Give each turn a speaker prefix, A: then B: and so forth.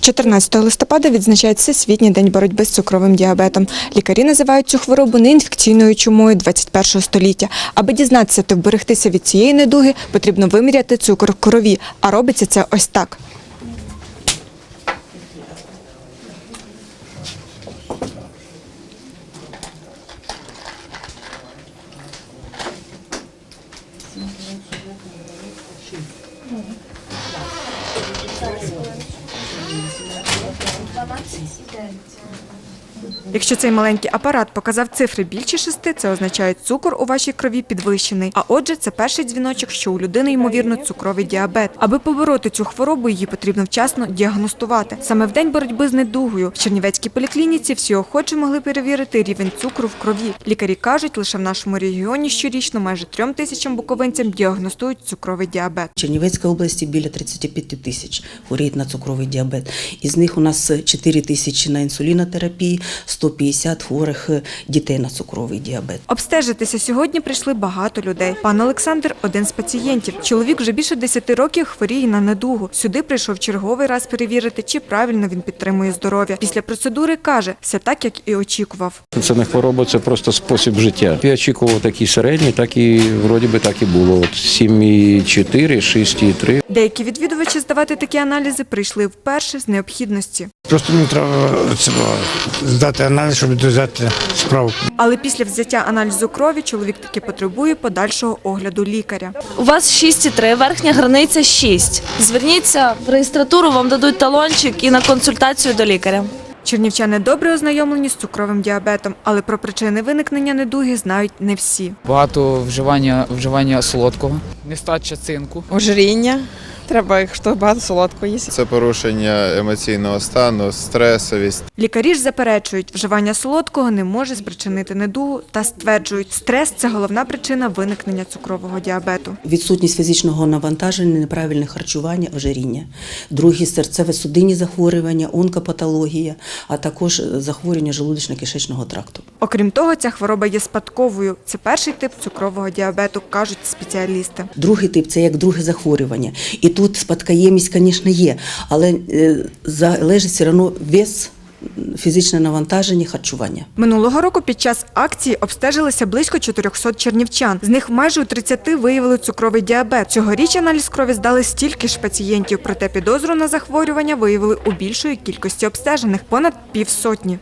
A: 14 листопада відзначають Всесвітній день боротьби з цукровим діабетом. Лікарі називають цю хворобу неінфекційною чумою 21 століття. Аби дізнатися та вберегтися від цієї недуги, потрібно виміряти цукор в крові, а робиться це ось так. 我们一起来合肥 Якщо цей маленький апарат показав цифри більше шести, це означає, цукор у вашій крові підвищений. А отже, це перший дзвіночок, що у людини ймовірно цукровий діабет. Аби побороти цю хворобу, її потрібно вчасно діагностувати. Саме в день боротьби з недугою в Чернівецькій поліклініці всі охочі могли перевірити рівень цукру в крові. Лікарі кажуть, лише в нашому регіоні щорічно майже трьом тисячам буковинцям діагностують цукровий діабет.
B: В Чернівецькій області біля 35 тисяч хворіють на цукровий діабет. Із них у нас 4 тисячі на інсулінотерапії, 150 хворих е, дітей на цукровий діабет.
A: Обстежитися сьогодні прийшли багато людей. Пан Олександр один з пацієнтів. Чоловік вже більше 10 років хворіє на недугу. Сюди прийшов черговий раз перевірити, чи правильно він підтримує здоров'я. Після процедури каже, все так, як і очікував.
C: Це не хвороба, це просто спосіб життя. Я очікував такий середній, так і вроді би так і було. От 7,4, 6,3.
A: Деякі відвідувачі здавати такі аналізи прийшли вперше з необхідності.
D: Просто мені треба це, здати аналіз, щоб взяти справку.
A: Але після взяття аналізу крові чоловік таки потребує подальшого огляду лікаря.
E: У вас 6,3, верхня границя 6. Зверніться в реєстратуру, вам дадуть талончик і на консультацію до лікаря.
A: Чернівчани добре ознайомлені з цукровим діабетом, але про причини виникнення недуги знають не всі.
F: Багато вживання, вживання солодкого, нестача цинку.
G: ожиріння. Треба, якщо багато солодкого їсти.
H: Це порушення емоційного стану, стресовість.
A: Лікарі ж заперечують, вживання солодкого не може спричинити недугу та стверджують, стрес це головна причина виникнення цукрового діабету.
B: Відсутність фізичного навантаження, неправильне харчування, ожиріння. Другі серцево-судинні захворювання, онкопатологія, а також захворювання желудочно-кишечного тракту.
A: Окрім того, ця хвороба є спадковою. Це перший тип цукрового діабету, кажуть спеціалісти.
B: Другий тип це як друге захворювання. І тут спадкоємість, звісно, є, але е, залежить все одно вес, фізичне навантаження, харчування.
A: Минулого року під час акції обстежилися близько 400 чернівчан. З них майже у 30 виявили цукровий діабет. Цьогоріч аналіз крові здали стільки ж пацієнтів, проте підозру на захворювання виявили у більшої кількості обстежених понад півсотні.